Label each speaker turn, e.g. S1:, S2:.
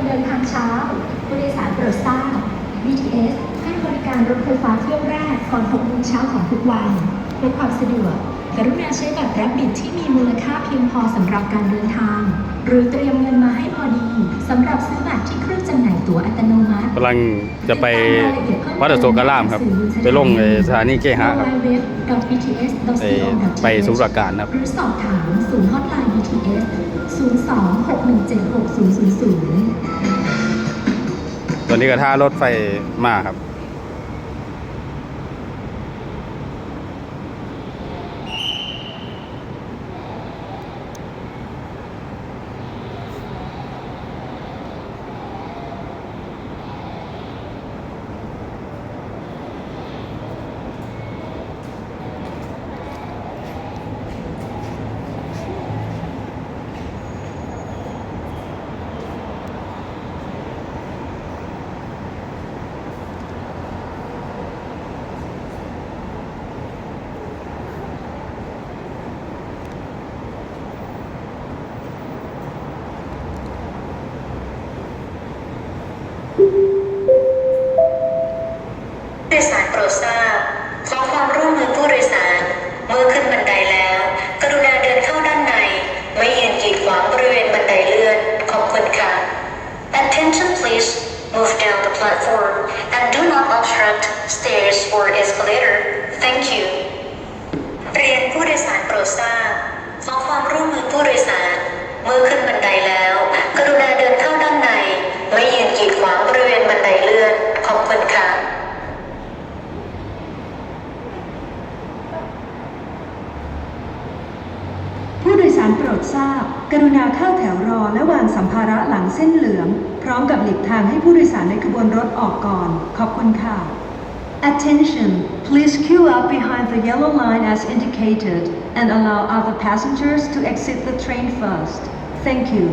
S1: คนเดินทางเช้าผู้โดยสารโปรดทราบ BTS ให้บริการรถไฟฟ้าเที่ยวแรกก่อน6โมงเช้าของทุกวันเพื่อความสะดวกกรุณาใช้บัตรรับบิดที่มีมูลค่าเพียงพอสำหรับการเดินทาง หรือเตรียมเงินมาให้พอดีสำหรับซื้อบัตรที่เครื่องจำหน่ายตั๋วอัตโนมัติ
S2: กำลังจะไปวัดอโศกรามครับ ไปลงในสถานีเกหะครับ
S1: www.bts.co.th
S2: ไปสมุทรปราการครับ
S1: หรือสอบถามศูนย์ฮอตไลน์ BTS 02-617-6000
S2: ตอนนี้ก็ท่ารถไฟมาครับ
S3: ผู้โดยสารโปรดทราบ ขอความร่วมมือผู้โดยสาร เมื่อขึ้นบันไดแล้ว กรุณาเดินเข้าด้านใน ไม่ยืนกีดขวางบริเวณบันไดเลื่อน ขอบคุณค่ะ Attention please move down the platform and do not obstruct stairs or escalator thank you เรียนผู้โดยสารโปรดทราบขอความร่วมมือผู้โดยสาร เมื่อขึ้นบันไดแล้ว กรุณาเดินเข้าด้านใน ไม่ยืนกีดขวางบริเวณบันไดเลื่อน ขอบคุณค่ะ
S4: ผู้ ดทราบ กรุณาเข้าแถวรอและวางสัมภาระหลังเส้นเหลือง พร้อมกับหลีกทางให้ผู้โดยสารในขบวนรถออกก่อน ขอบคุณค่ะ Attention please queue up behind the yellow line as indicated and allow other passengers to exit the train first thank you